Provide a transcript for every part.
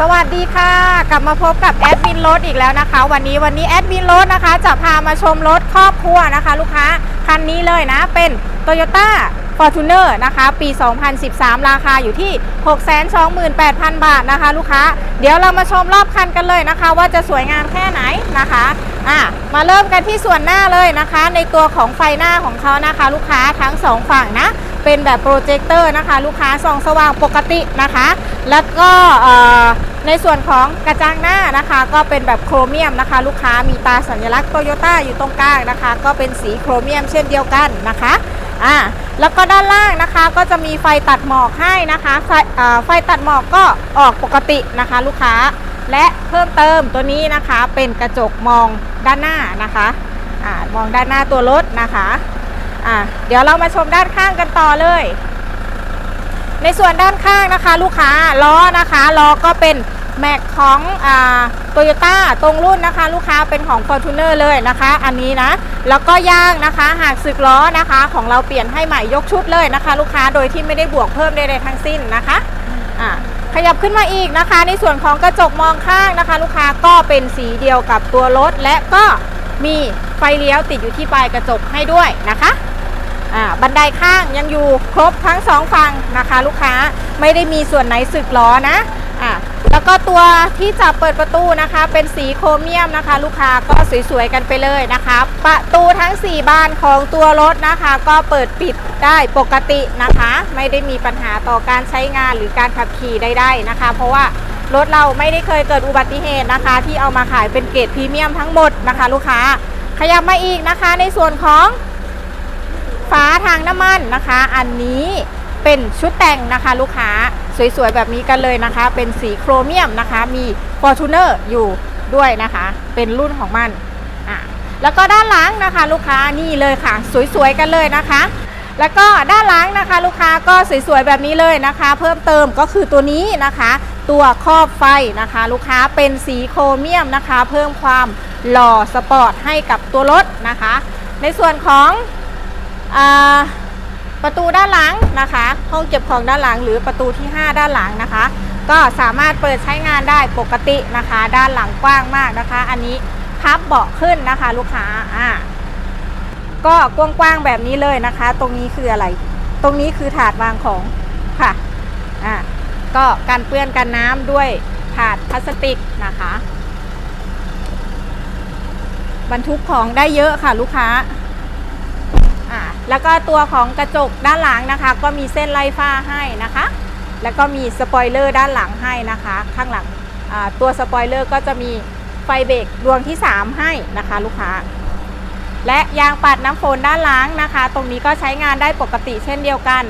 สวัสดีค่ะ กลับมาพบกับแอดมินรถอีกแล้วนะคะ วันนี้วันนี้แอดมินรถนะคะ จะพามาชมรถครอบครัวนะคะ ลูกค้าคันนี้เลยนะเป็น Toyota Fortuner นะคะ ปี 2013 ราคาอยู่ที่ 628,000 บาทนะคะ ลูกค้า เดี๋ยวเรามาชมรอบคันกันเลยนะคะ ว่าจะสวยงามแค่ไหนนะคะอะมาเริ่มกันที่ส่วนหน้าเลยนะคะ ในตัวของไฟหน้าของเขานะคะ ลูกค้าทั้งสองฝั่งนะ เป็นแบบโปรเจคเตอร์นะคะ ลูกค้าส่องสว่างปกตินะคะ แล้วก็ในส่วนของกระจังหน้านะคะ ก็เป็นแบบโครเมียมนะคะ ลูกค้ามีตาสัญลักษณ์โตโยต้าอยู่ตรงกลางนะคะ ก็เป็นสีโครเมียมเช่นเดียวกันนะคะอ่าแล้วก็ด้านล่างนะคะก็จะมีไฟตัดหมอกให้นะคะ ไฟไฟตัดหมอกก็ออกปกตินะคะ ลูกค้าและเพิ่มเติมตัวนี้นะคะเป็นกระจกมองด้านหน้านะคะอมองด้านหน้าตัวรถนะคะ อ่าเดี๋ยวเรามาชมด้านข้างกันต่อเลย ในส่วนด้านข้างนะคะ ลูกค้าล้อนะคะล้อก็เป็นแม็กของโตโยต้าตรงรุ่นนะคะ ลูกค้าเป็นของ Fortuner เลยนะคะ อันนี้นะ แล้วก็ยางนะคะ หากสึกล้อนะคะ ของเราเปลี่ยนให้ใหม่ยกชุดเลยนะคะ ลูกค้าโดยที่ไม่ได้บวกเพิ่มใดๆทั้งสิ้นนะคะอ่าขยับขึ้นมาอีกนะคะ ในส่วนของกระจกมองข้างนะคะ ลูกค้าก็เป็นสีเดียวกับตัวรถ และก็มีไฟเลี้ยวติดอยู่ที่ปลายกระจกให้ด้วยนะคะ บันไดข้างยังอยู่ครบทั้งสองฝั่งนะคะ ลูกค้าไม่ได้มีส่วนไหนสึกล้อนะอ่าแล้วก็ตัวที่จับเปิดประตูนะคะ เป็นสีโครเมียมนะคะ ลูกค้าก็สวยๆกันไปเลยนะคะ ประตูทั้ง 4 บานของตัวรถนะคะ ก็เปิดปิดได้ปกตินะคะ ไม่ได้มีปัญหาต่อการใช้งานหรือการขับขี่ใดๆนะคะ เพราะว่ารถเราไม่ได้เคยเกิดอุบัติเหตุนะคะ ที่เอามาขายเป็นเกรดพรีเมียมทั้งหมดนะคะ ลูกค้าขยับมาอีกนะคะ ในส่วนของ ทางน้ำมันนะคะ อันนี้เป็นชุดแต่งนะคะ ลูกค้าสวยๆแบบนี้กันเลยนะคะ เป็นสีโครเมียมนะคะ มี Fortuner อยู่ด้วยนะคะ เป็นรุ่นของมันอะแล้วก็ด้านหลังนะคะ ลูกค้านี่เลยค่ะ สวยๆกันเลยนะคะ แล้วก็ด้านหลังนะคะ ลูกค้าก็สวยๆแบบนี้เลยนะคะ เพิ่มเติมก็คือตัวนี้นะคะ ตัวครอบไฟนะคะ ลูกค้าเป็นสีโครเมียมนะคะ เพิ่มความหล่อสปอร์ตให้กับตัวรถนะคะ ในส่วนของ ประตูด้านหลังนะคะ ห้องเก็บของด้านหลังหรือประตูที่ 5 ด้านหลังนะคะ ก็สามารถเปิดใช้งานได้ปกตินะคะ ด้านหลังกว้างมากนะคะ อันนี้พับเบาะขึ้นนะคะ ลูกค้าอ่าก็กว้างๆแบบนี้เลยนะคะ ตรงนี้คืออะไร ตรงนี้คือถาดวางของค่ะอ่าก็กันเปื้อนกันน้ำด้วยถาดพลาสติกนะคะ บรรทุกของได้เยอะค่ะลูกค้า แล้วก็ตัวของกระจกด้านหลังนะคะ ก็มีเส้นไล่ฟ้าให้นะคะ แล้วก็มีสปอยเลอร์ด้านหลังให้นะคะ ข้างหลังตัวสปอยเลอร์ก็จะมีไฟเบรกดวงที่ 3 ให้นะคะลูกค้า และยางปัดน้ำฝนด้านหลังนะคะ ตรงนี้ก็ใช้งานได้ปกติเช่นเดียวกัน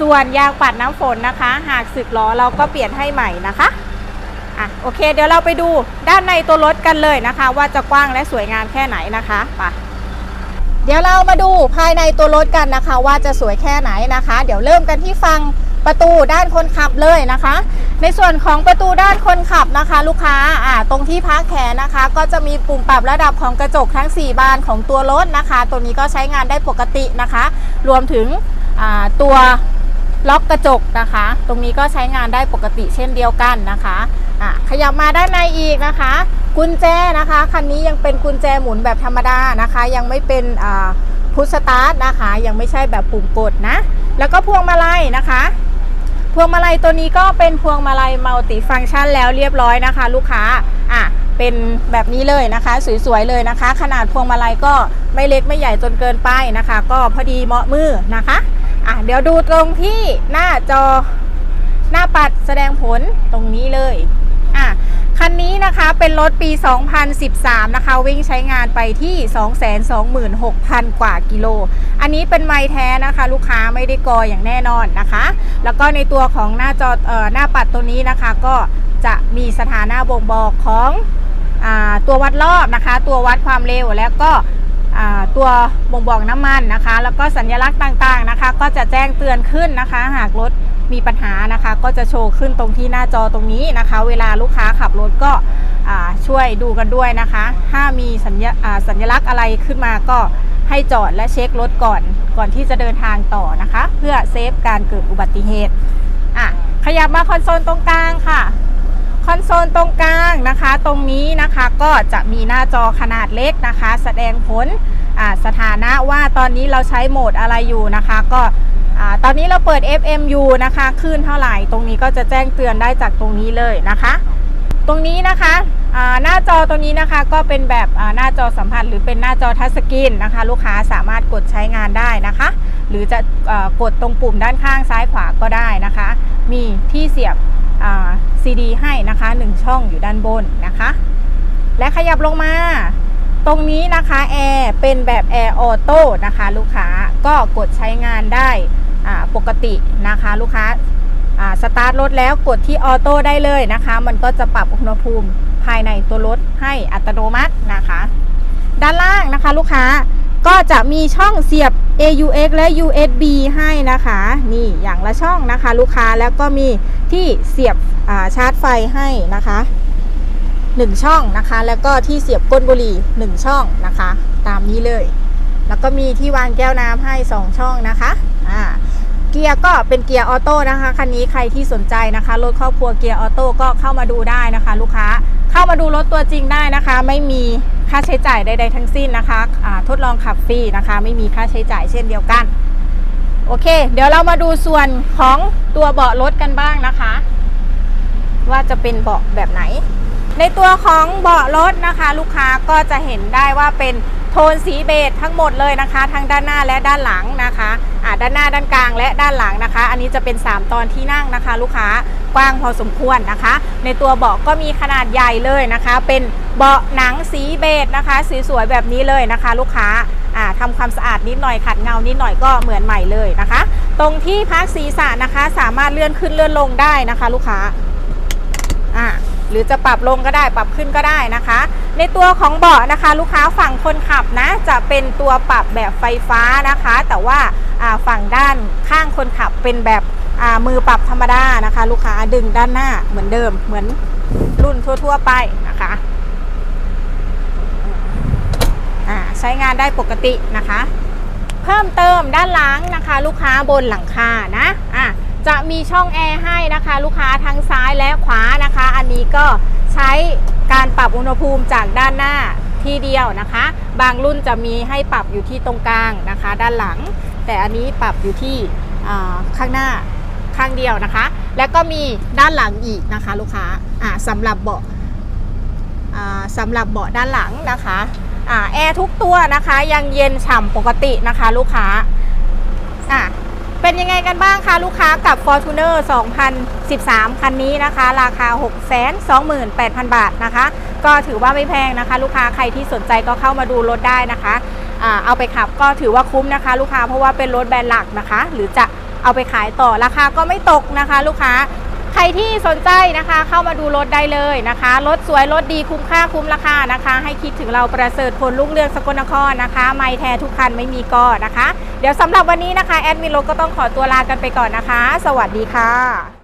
ส่วนยางปัดน้ำฝนนะคะ หากสึกล้อเราก็เปลี่ยนให้ใหม่นะคะอะโอเค เดี๋ยวเราไปดูด้านในตัวรถกันเลยนะคะ ว่าจะกว้างและสวยงามแค่ไหนนะคะไป เดี๋ยวเรามาดูภายในตัวรถกันนะคะ ว่าจะสวยแค่ไหนนะคะ เดี๋ยวเริ่มกันที่ฟังประตูด้านคนขับเลยนะคะ ในส่วนของประตูด้านคนขับนะคะ ลูกค้าอ่าตรงที่พักแขนนะคะ ก็จะมีปุ่มปรับระดับของกระจกทั้ง 4 บานของตัวรถนะคะ ตัวนี้ก็ใช้งานได้ปกตินะคะ รวมถึงอ่าตัวล็อกกระจกนะคะ ตรงนี้ก็ใช้งานได้ปกติเช่นเดียวกันนะคะอะขยับมาด้านในอีกนะคะ กุญแจนะคะคันนี้ยังเป็นกุญแจหมุนแบบธรรมดานะคะ ยังไม่เป็นพุชสตาร์ทนะคะ ยังไม่ใช่แบบปุ่มกดนะ แล้วก็พวงมาลัยนะคะพวงมาลัยตัวนี้ก็เป็นพวงมาลัยมัลติฟังก์ชันแล้วเรียบร้อยนะคะ ลูกค้าอะเป็นแบบนี้เลยนะคะ สวยๆเลยนะคะ ขนาดพวงมาลัยก็ไม่เล็กไม่ใหญ่จนเกินไปนะคะ ก็พอดีเหมาะมือนะคะอะเดี๋ยวดูตรงที่หน้าจอหน้าปัดแสดงผลตรงนี้เลยอะ คันนี้นะคะเป็นรถปี 2013 นะคะ วิ่งใช้งานไปที่ 226,000 กว่ากิโล อันนี้เป็นไม้แท้นะคะ ลูกค้าไม่ได้กออย่างแน่นอนนะคะ แล้วก็ในตัวของหน้าจอเอ่อหน้าปัดตัวนี้นะคะ ก็จะมีสถานะบ่งบอกของอาตัววัดรอบนะคะ ตัววัดความเร็วแล้วก็ ตัวบ่งบอกน้ำมันนะคะ แล้วก็สัญลักษณ์ต่างๆนะคะ ก็จะแจ้งเตือนขึ้นนะคะ หากรถมีปัญหานะคะ ก็จะโชว์ขึ้นตรงที่หน้าจอตรงนี้นะคะ เวลาลูกค้าขับรถก็ช่วยดูกันด้วยนะคะ ถ้ามีสัญญสัญลักษณ์อะไรขึ้นมาก็ให้จอดและเช็ครถก่อนก่อนที่จะเดินทางต่อนะคะ เพื่อเซฟการเกิดอุบัติเหตุอะขยับมาคอนโซลตรงกลางค่ะ คอนโซลตรงกลางนะคะ ตรงนี้นะคะก็จะมีหน้าจอขนาดเล็กนะคะ แสดงผลสถานะว่าตอนนี้เราใช้โหมดอะไรอยู่นะคะ ก็ตอนนี้เราเปิด FM อยู่นะคะคลื่นเท่าไหร่ตรงนี้ก็จะแจ้งเตือนได้จากตรงนี้เลยนะคะ ตรงนี้นะคะหน้าจอตรงนี้นะคะก็เป็นแบบหน้าจอสัมผัส หรือเป็นหน้าจอทัชสกรีนนะคะ ลูกค้าสามารถกดใช้งานได้นะคะ หรือจะอ่ากดตรงปุ่มด้านข้างซ้ายขวาก็ได้นะคะ มีที่เสียบ ซีดีให้นะคะ 1 ช่องอยู่ด้านบนนะคะ และขยับลงมา ตรงนี้นะคะแอร์เป็นแบบแอร์ออโต้นะคะลูกค้าก็กดใช้งานได้อ่าปกตินะคะลูกค้าสตาร์ทรถแล้วกดที่ออโต้ได้เลยนะคะ มันก็จะปรับอุณหภูมิภายในตัวรถให้อัตโนมัตินะคะ ด้านล่างนะคะลูกค้า ก็จะมีช่องเสียบ AUX และ USB ให้นะคะ นี่อย่างละช่องนะคะ ลูกค้าแล้วก็มีที่เสียบชาร์จไฟให้นะคะ1ช่องนะคะ แล้วก็ที่เสียบก้นบุหรี่1ช่องนะคะ ตามนี้เลย แล้วก็มีที่วางแก้วน้ำให้ 2 ช่องนะคะอ่า เกียร์ก็เป็นเกียร์ออโต้นะคะคันนี้ใครที่สนใจนะคะรถครอบครัวเกียร์ออโต้ก็เข้ามาดูได้นะคะ ลูกค้าเข้ามาดูรถตัวจริงได้นะคะ ไม่มีค่าใช้จ่ายใด ๆ ทั้งสิ้นนะคะะทดลองขับฟรีนะคะ ไม่มีค่าใช้จ่ายเช่นเดียวกัน โอเค เดี๋ยวเรามาดูส่วนของตัวเบาะรถกันบ้างนะคะ ว่าจะเป็นเบาะแบบไหน ในตัวของเบาะรถนะคะ ลูกค้าก็จะเห็นได้ว่าเป็น โทนสีเบจทั้งหมดเลยนะคะ ทั้งด้านหน้าและด้านหลังนะคะอ่าด้านหน้าด้านกลางและด้านหลังนะคะ อันนี้จะเป็น 3 ตอนที่นั่งนะคะ ลูกค้ากว้างพอสมควรนะคะ ในตัวเบาะก็มีขนาดใหญ่เลยนะคะ เป็นเบาะหนังสีเบจนะคะสีสวยแบบนี้เลยนะคะ ลูกค้าอ่าทำความสะอาดนิดหน่อยขัดเงานิดหน่อยก็เหมือนใหม่เลยนะคะ ตรงที่พักศีรษะนะคะ สามารถเลื่อนขึ้นเลื่อนลงได้นะคะ ลูกค้าอ่า หรือจะปรับลงก็ได้ปรับขึ้นก็ได้นะคะ ในตัวของเบาะนะคะ ลูกค้าฝั่งคนขับนะ จะเป็นตัวปรับแบบไฟฟ้านะคะ แต่ว่าฝั่งด้านข้างคนขับเป็นแบบมือปรับธรรมดานะคะ ลูกค้าดึงด้านหน้าเหมือนเดิมเหมือนรุ่นทั่ว ๆ ไปนะคะใช้งานได้ปกตินะคะ เพิ่มเติมด้านหลังนะคะ ลูกค้าบนหลังคานะอะ จะมีช่องแอร์ให้นะคะ ลูกค้าทั้งซ้ายและขวานะคะ อันนี้ก็ใช้การปรับอุณหภูมิจากด้านหน้าที่เดียวนะคะ บางรุ่นจะมีให้ปรับอยู่ที่ตรงกลางนะคะ ด้านหลัง แต่อันนี้ปรับอยู่ที่ข้างหน้าข้างเดียวนะคะ แล้วก็มีด้านหลังอีกนะคะ ลูกค้าสำหรับเบาะสำหรับเบาะด้านหลังนะคะแอร์ทุกตัวนะคะยังเย็นฉ่ำปกตินะคะ ลูกค้า เป็นยังไงกันบ้างคะลูกค้ากับ Fortuner 2013 คันนี้นะคะ ราคา 628,000 บาทนะคะ ก็ถือว่าไม่แพงนะคะ ลูกค้าใครที่สนใจก็เข้ามาดูรถได้นะคะเอาไปขับก็ถือว่าคุ้มนะคะ ลูกค้าเพราะว่าเป็นรถแบรนด์หลักนะคะ หรือจะเอาไปขายต่อราคาก็ไม่ตกนะคะ ลูกค้า ใครที่สนใจนะคะเข้ามาดูรถได้เลยนะคะ รถสวยรถดีคุ้มค่าคุ้มราคานะคะ ให้คิดถึงเราประเสริฐผลลุ่งเรืองสกลนครนะคะ ไม่แท้ทุกคันไม่มีก่อนะคะ เดี๋ยวสำหรับวันนี้นะคะแอดมินรถก็ต้องขอตัวลากันไปก่อนนะคะ สวัสดีค่ะ